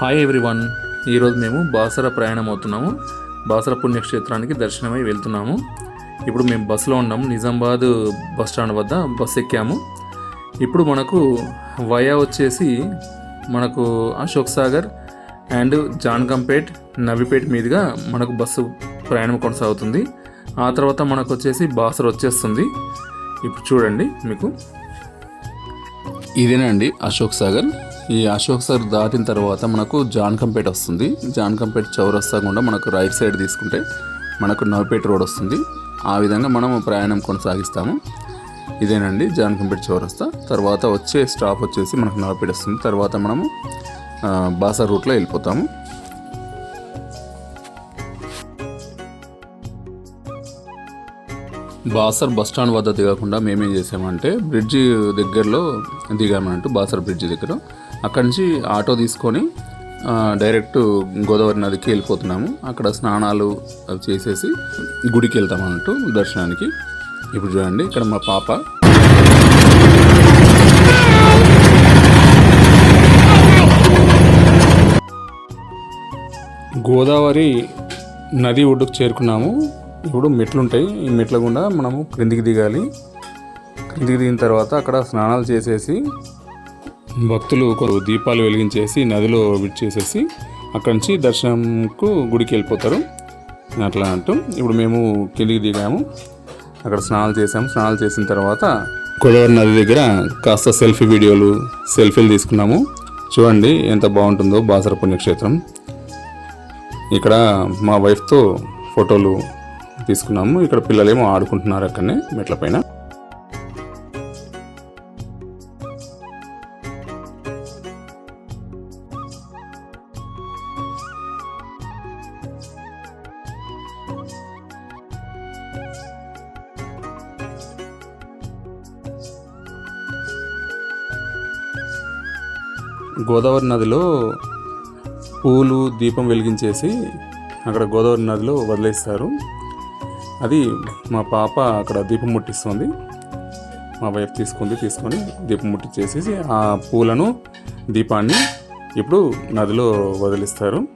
Hi everyone ఈరోజు మేము బాసర ప్రయాణం అవుతున్నాము. బాసర పుణ్యక్షేత్రానికి దర్శనమై వెళ్తున్నాము. ఇప్పుడు మేము బస్సులో ఉన్నాము. నిజామాబాద్ బస్ స్టాండ్ వద్ద బస్ ఎక్కాము. ఇప్పుడు మనకు వయా వచ్చేసి మనకు అశోక్ సాగర్ అండ్ జాన్కంపేట్ నవిపేట్ మీదుగా మనకు బస్సు ప్రయాణం కొనసాగుతుంది. ఆ తర్వాత మనకు వచ్చేసి బాసర వచ్చేస్తుంది. ఇప్పుడు చూడండి మీకు. ఇదేనండి అశోక్ సాగర్. ఈ అశోక్ సార్ దాటిన తర్వాత మనకు జాన్కంపేట వస్తుంది. జాన్కంపేట చౌరస్తా గుండా మనకు రైట్ సైడ్ తీసుకుంటే మనకు నవపేట రోడ్ వస్తుంది. ఆ విధంగా మనం ప్రయాణం కొనసాగిస్తాము. ఇదేనండి జాన్కంపేట చౌరస్తా. తర్వాత వచ్చే స్టాప్ వచ్చేసి మనకు నవపేట వస్తుంది. తర్వాత మనము బాసా రూట్లో వెళ్ళిపోతాము. బాసర్ బస్ స్టాండ్ వద్ద దిగకుండా మేమేం చేసామంటే బ్రిడ్జి దగ్గరలో దిగామంటూ బాసర్ బ్రిడ్జి దగ్గర. అక్కడి నుంచి ఆటో తీసుకొని డైరెక్ట్ గోదావరి నదికి వెళ్ళిపోతున్నాము. అక్కడ స్నానాలు అవి చేసేసి గుడికి వెళ్తాం అన్నట్టు దర్శనానికి. ఇప్పుడు చూడండి ఇక్కడ మా పాప. గోదావరి నది ఒడ్డుకు చేరుకున్నాము. ఇప్పుడు మెట్లుంటాయి. ఈ మెట్ల గుండా మనము క్రిందికి దిగాలి. క్రిందికి దిగిన తర్వాత అక్కడ స్నానాలు చేసేసి భక్తులు దీపాలు వెలిగించేసి నదిలో విడిచేసేసి అక్కడి నుంచి దర్శనంకు గుడికి వెళ్ళిపోతారు. అట్లా అంటూ ఇప్పుడు మేము కిందికి దిగాము. అక్కడ స్నానాలు చేసాము స్నానాలు చేసిన తర్వాత గోదావరి నది దగ్గర కాస్త సెల్ఫీ వీడియోలు సెల్ఫీలు తీసుకున్నాము. చూడండి ఎంత బాగుంటుందో బాసర పుణ్యక్షేత్రం. ఇక్కడ మా వైఫ్తో ఫోటోలు తీసుకున్నాము. ఇక్కడ పిల్లలేమో ఆడుకుంటున్నారు అక్కడనే మెట్ల పైన. గోదావరి నదిలో పూలు దీపం వెలిగించేసి అక్కడ గోదావరి నదిలో వదిలేస్తారు. అది మా పాప అక్కడ దీపం ముట్టిస్తుంది. మా వైఫ్ తీసుకుంది తీసుకొని దీపం ముట్టించేసి ఆ పూలను దీపాన్ని ఇప్పుడు నదిలో వదిలిస్తారు.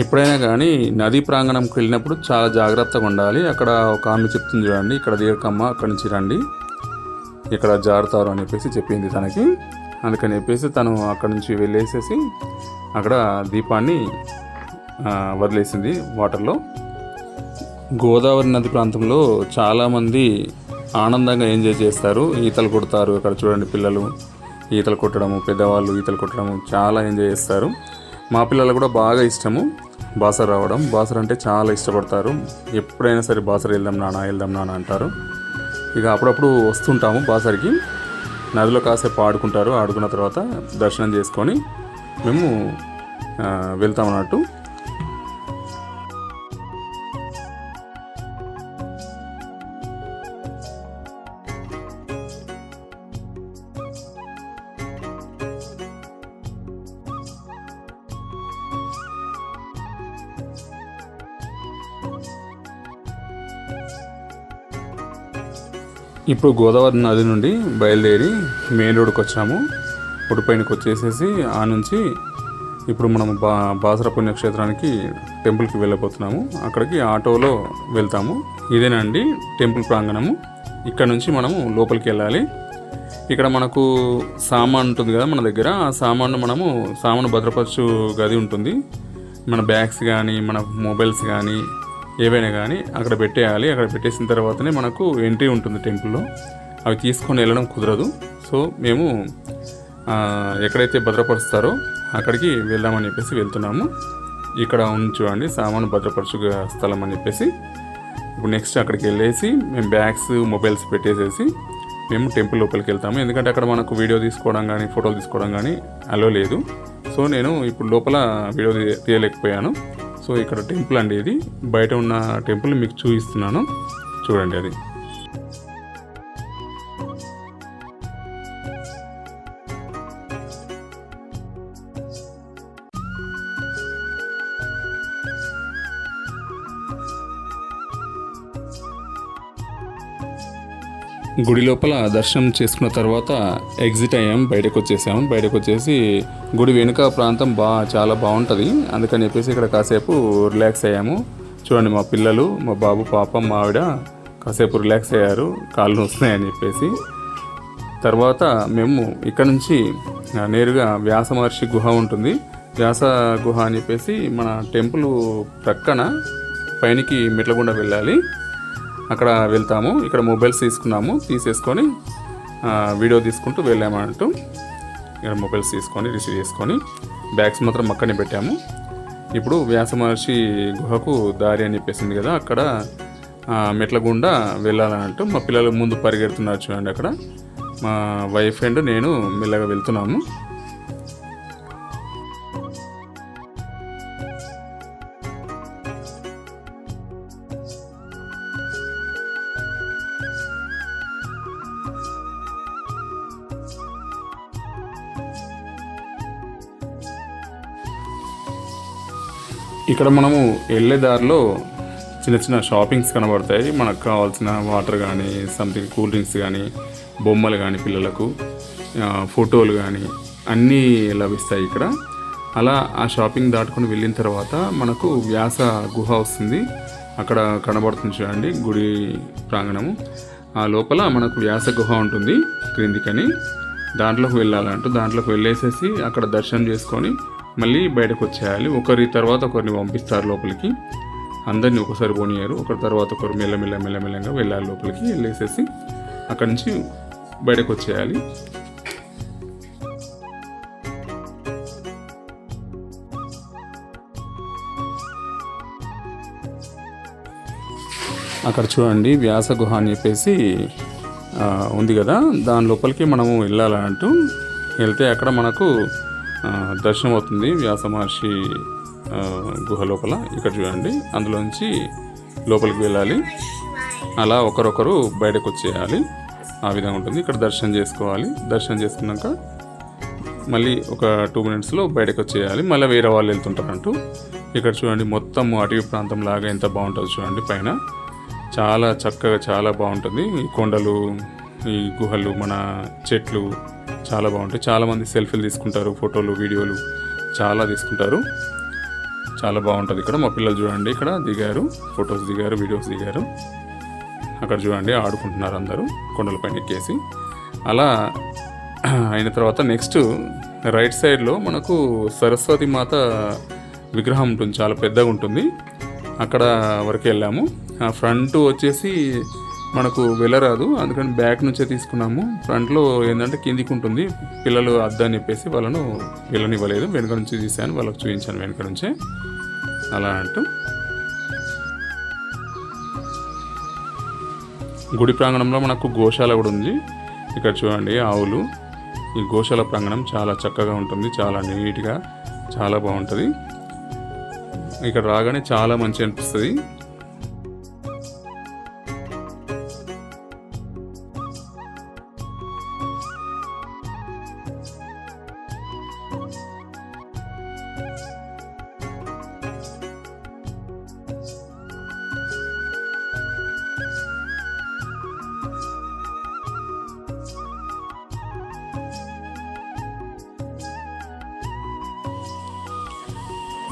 ఎప్పుడైనా కానీ నదీ ప్రాంగణంకి వెళ్ళినప్పుడు చాలా జాగ్రత్తగా ఉండాలి. అక్కడ ఒక ఆమె చెప్తుంది చూడండి ఇక్కడ దిగకమ్మ అక్కడి నుంచి రండి. ఇక్కడ జారుతారు అని చెప్పేసి చెప్పింది తనకి. అందుకని చెప్పేసి తను అక్కడి నుంచి వెళ్ళేసేసి అక్కడ దీపాన్ని వదిలేసింది వాటర్లో. గోదావరి నది ప్రాంతంలో చాలామంది ఆనందంగా ఎంజాయ్ చేస్తారు. ఈతలు కొడతారు. అక్కడ చూడండి పిల్లలు ఈతలు కొట్టడము పెద్దవాళ్ళు ఈతలు కొట్టడము చాలా ఎంజాయ్ చేస్తారు. మా పిల్లలు కూడా బాగా ఇష్టము. బాసర రావడం. బాసర అంటే చాలా ఇష్టపడతారు. ఎప్పుడైనా సరే బాసర వెళ్దాం నాన్న వెళ్దాం నాన్న అంటారు. ఇక అప్పుడప్పుడు వస్తుంటాము బాసరికి. నదిలో కాసేపు ఆడుకుంటారు. ఆడుకున్న తర్వాత దర్శనం చేసుకొని మేము వెళ్తాం అన్నట్టు. ఇప్పుడు గోదావరి నది నుండి బయలుదేరి మెయిన్ రోడ్కి వచ్చాము. ఉడిపైనకి వచ్చేసేసి ఆ నుంచి ఇప్పుడు మనం బా బాసర పుణ్యక్షేత్రానికి టెంపుల్కి వెళ్ళబోతున్నాము. అక్కడికి ఆటోలో వెళ్తాము. ఇదేనండి టెంపుల్ ప్రాంగణము. ఇక్కడ నుంచి మనము లోపలికి వెళ్ళాలి. ఇక్కడ మనకు సామాన్ ఉంటుంది కదా మన దగ్గర. ఆ సామాను మనము సామాను భద్రపరచు గది ఉంటుంది. మన బ్యాగ్స్ కానీ మన మొబైల్స్ కానీ ఏవైనా కానీ అక్కడ పెట్టేయాలి. అక్కడ పెట్టేసిన తర్వాతనే మనకు ఎంట్రీ ఉంటుంది టెంపుల్లో. అవి తీసుకొని వెళ్ళడం కుదరదు. సో మేము ఎక్కడైతే భద్రపరుస్తారో అక్కడికి వెళ్దామని చెప్పేసి వెళ్తున్నాము. ఇక్కడ ఉంది సామాను భద్రపరచు స్థలం అని చెప్పేసి. ఇప్పుడు నెక్స్ట్ అక్కడికి వెళ్ళేసి మేము బ్యాగ్స్ మొబైల్స్ పెట్టేసేసి మేము టెంపుల్ లోపలికి వెళ్తాము. ఎందుకంటే అక్కడ మనకు వీడియో తీసుకోవడం కానీ ఫోటోలు తీసుకోవడం కానీ అలో లేదు. సో నేను ఇప్పుడు లోపల వీడియో తీయలేకపోయాను. సో ఇక్కడ టెంపుల్ అండి ఇది. బయట ఉన్న టెంపుల్ మీకు చూపిస్తున్నాను. చూడండి అది. గుడి లోపల దర్శనం చేసుకున్న తర్వాత ఎగ్జిట్ అయ్యాం బయటకు వచ్చేసాము బయటకు వచ్చేసి గుడి వెనుక ప్రాంతం బా చాలా బాగుంటుంది అందుకని చెప్పేసి ఇక్కడ కాసేపు రిలాక్స్ అయ్యాము. చూడండి మా పిల్లలు మా బాబు పాప మా ఆవిడ కాసేపు రిలాక్స్ అయ్యారు. కాళ్ళు వస్తున్నాయని చెప్పేసి. తర్వాత మేము ఇక్కడ నుంచి నేరుగా వ్యాస మహర్షి గుహ ఉంటుంది. వ్యాస గుహ అని చెప్పేసి మన టెంపుల్ ప్రక్కన పైనకి మెట్లగుండా వెళ్ళాలి. అక్కడ వెళ్తాము. ఇక్కడ మొబైల్స్ తీసుకున్నాము. తీసేసుకొని వీడియో తీసుకుంటూ వెళ్ళామంటూ ఇక్కడ మొబైల్స్ తీసుకొని రిసీవ్ చేసుకొని బ్యాగ్స్ మాత్రం అక్కడనే పెట్టాము. ఇప్పుడు వ్యాస మహర్షి గుహకు దారి అని చెప్పేసింది కదా అక్కడ మెట్ల గుండా వెళ్ళాలంటూ మా పిల్లలు ముందు పరిగెడుతున్నారు చూడండి అక్కడ. మా వైఫ్ అండ్ నేను మెల్లగా వెళ్తున్నాము. ఇక్కడ మనము వెళ్ళే దారిలో చిన్న చిన్న షాపింగ్స్ కనబడతాయి. మనకు కావాల్సిన వాటర్ కానీ సంథింగ్ కూల్ డ్రింక్స్ కానీ బొమ్మలు కానీ పిల్లలకు ఫోటోలు కానీ అన్నీ లభిస్తాయి ఇక్కడ. అలా ఆ షాపింగ్ దాటుకొని వెళ్ళిన తర్వాత మనకు వ్యాస గుహ వస్తుంది. అక్కడ కనబడుతుంది చూడండి గుడి ప్రాంగణము. ఆ లోపల మనకు వ్యాస గుహ ఉంటుంది క్రిందికని. దాంట్లోకి వెళ్ళాలంటూ దాంట్లోకి వెళ్ళేసేసి అక్కడ దర్శనం చేసుకొని మళ్ళీ బయటకు వచ్చేయాలి ఒకరి తర్వాత ఒకరిని పంపిస్తారు లోపలికి. అందరినీ ఒకసారి పోనీయారు. ఒకరి తర్వాత ఒకరు మెల్లమెల్ల మెల్లమెల్లగా వెళ్ళాలి లోపలికి వెళ్ళేసేసి అక్కడి నుంచి బయటకు వచ్చేయాలి అక్కడ చూడండి వ్యాస గుహ అని చెప్పేసి ఉంది కదా. దాని లోపలికి మనము వెళ్ళాలంటూ వెళ్తే అక్కడ మనకు దర్శనం అవుతుంది. వ్యాస మహర్షి గుహ లోపల. ఇక్కడ చూడండి. అందులోంచి లోపలికి వెళ్ళాలి. అలా ఒకరొకరు బయటకు వచ్చేయాలి. ఆ విధంగా ఉంటుంది. ఇక్కడ దర్శనం చేసుకోవాలి. దర్శనం చేసుకున్నాక మళ్ళీ ఒక టూ మినిట్స్లో బయటకు వచ్చేయాలి. మళ్ళీ వేరే వాళ్ళు వెళ్తుంటారంటూ. ఇక్కడ చూడండి. మొత్తం అటవీ ప్రాంతం లాగా ఎంత బాగుంటుంది చూడండి పైన. చాలా చక్కగా చాలా బాగుంటుంది. ఈ కొండలు ఈ గుహలు మన చెట్లు చాలా బాగుంటాయి. చాలామంది సెల్ఫీలు తీసుకుంటారు ఫోటోలు వీడియోలు చాలా తీసుకుంటారు. చాలా బాగుంటుంది ఇక్కడ. మా పిల్లలు చూడండి ఇక్కడ దిగారు ఫొటోస్ దిగారు వీడియోస్ దిగారు. అక్కడ చూడండి ఆడుకుంటున్నారు అందరూ కొండలపైన ఎక్కేసి. అలా అయిన తర్వాత నెక్స్ట్ రైట్ సైడ్లో మనకు సరస్వతి మాత విగ్రహం ఉంటుంది. చాలా పెద్దగా ఉంటుంది. అక్కడ వరకు వెళ్ళాము ఆ ఫ్రంట్ వచ్చేసి మనకు వెళ్ళరాదు. అందుకని బ్యాక్ నుంచే తీసుకున్నాము. ఫ్రంట్లో ఏంటంటే కిందికి ఉంటుంది. పిల్లలు అద్దని చెప్పేసి వాళ్ళను వెళ్ళనివ్వలేదు. వెనుక నుంచి తీసాను వాళ్ళకి చూపించాను వెనుక నుంచే. అలా అంటూ. గుడి ప్రాంగణంలో మనకు గోశాల కూడా ఉంది. ఇక్కడ చూడండి ఆవులు. ఈ గోశాల ప్రాంగణం చాలా చక్కగా ఉంటుంది. చాలా నీట్గా చాలా బాగుంటుంది. ఇక్కడ రాగానే చాలా మంచి అనిపిస్తుంది.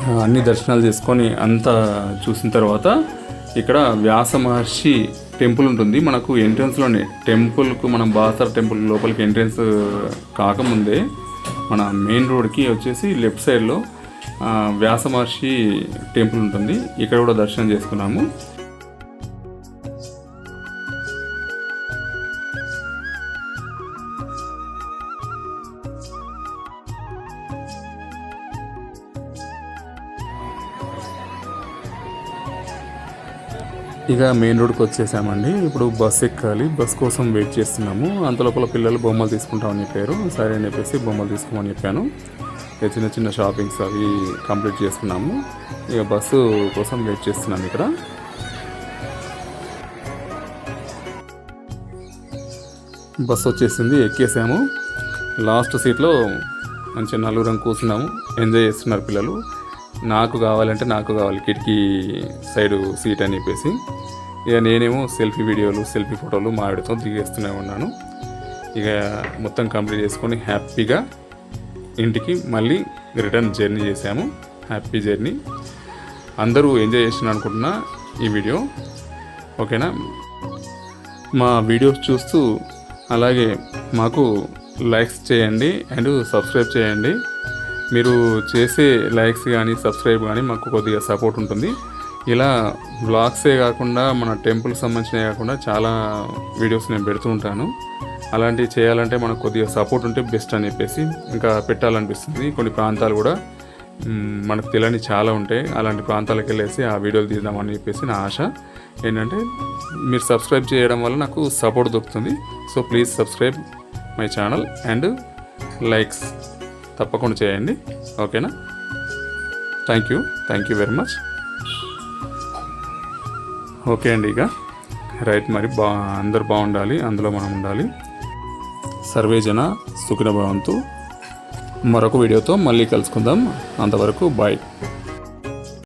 అన్ని దర్శనాలు చేసుకొని అంతా చూసిన తర్వాత ఇక్కడ వ్యాస మహర్షి టెంపుల్ ఉంటుంది. మనకు ఎంట్రన్స్లోనే టెంపుల్కు మనం బాసర్ టెంపుల్ లోపలికి ఎంట్రన్స్ కాకముందే మన మెయిన్ రోడ్కి వచ్చేసి లెఫ్ట్ సైడ్లో వ్యాస మహర్షి టెంపుల్ ఉంటుంది. ఇక్కడ కూడా దర్శనం చేసుకున్నాము. ఇక మెయిన్ రోడ్కి వచ్చేసామండి. ఇప్పుడు బస్సు ఎక్కాలి. బస్ కోసం వెయిట్ చేస్తున్నాము. అంతలోపల పిల్లలు బొమ్మలు తీసుకుంటామని చెప్పారు. సరే అని చెప్పేసి బొమ్మలు తీసుకోమని చెప్పాను. చిన్న చిన్న షాపింగ్స్ అవి కంప్లీట్ చేసుకున్నాము ఇక బస్సు కోసం వెయిట్ చేస్తున్నాము ఇక్కడ. బస్సు వచ్చేసింది. ఎక్కేసాము. లాస్ట్ సీట్లో మంచిగా నలుగురం కూర్చున్నాము. ఎంజాయ్ చేస్తున్నారు పిల్లలు. నాకు కావాలంటే నాకు కావాలి. కిటికీ సైడ్ సీట్ అని చెప్పేసి. ఇక నేనేమో సెల్ఫీ వీడియోలు సెల్ఫీ ఫోటోలు మా ఆవిడతో దిగేస్తూనే ఉన్నాను. ఇక మొత్తం కంప్లీట్ చేసుకొని హ్యాపీగా ఇంటికి మళ్ళీ రిటర్న్ జర్నీ చేసాము హ్యాపీ జర్నీ. అందరూ ఎంజాయ్ చేసిన అనుకుంటున్నా ఈ వీడియో. ఓకేనా? మా వీడియోస్ చూస్తూ అలాగే మాకు లైక్స్ చేయండి అండ్ సబ్స్క్రైబ్ చేయండి. మీరు చేసే లైక్స్ కానీ సబ్స్క్రైబ్ కానీ మాకు కొద్దిగా సపోర్ట్ ఉంటుంది. ఇలా బ్లాగ్సే కాకుండా మన టెంపుల్ సంబంధించినవి కాకుండా చాలా వీడియోస్ నేను పెడుతూ ఉంటాను. అలాంటివి చేయాలంటే మనకు కొద్దిగా సపోర్ట్ ఉంటే బెస్ట్ అని చెప్పేసి ఇంకా పెట్టాలనిపిస్తుంది. కొన్ని ప్రాంతాలు కూడా మనకు తెలియని చాలా ఉంటాయి. అలాంటి ప్రాంతాలకు వెళ్ళేసి ఆ వీడియోలు తీద్దామని చెప్పేసి నా ఆశ. ఏంటంటే మీరు సబ్స్క్రైబ్ చేయడం వల్ల నాకు సపోర్ట్ దొరుకుతుంది. So please subscribe my channel and likes తప్పకుండా చేయండి. ఓకేనా? Thank you. Thank you very much. Okay అండి ఇక. రైట్ మరి బా అందరు బాగుండాలి అందులో మనం ఉండాలి. సర్వే జన సుఖిన భవంతు మరొక వీడియోతో మళ్ళీ కలుసుకుందాం. అంతవరకు బాయ్.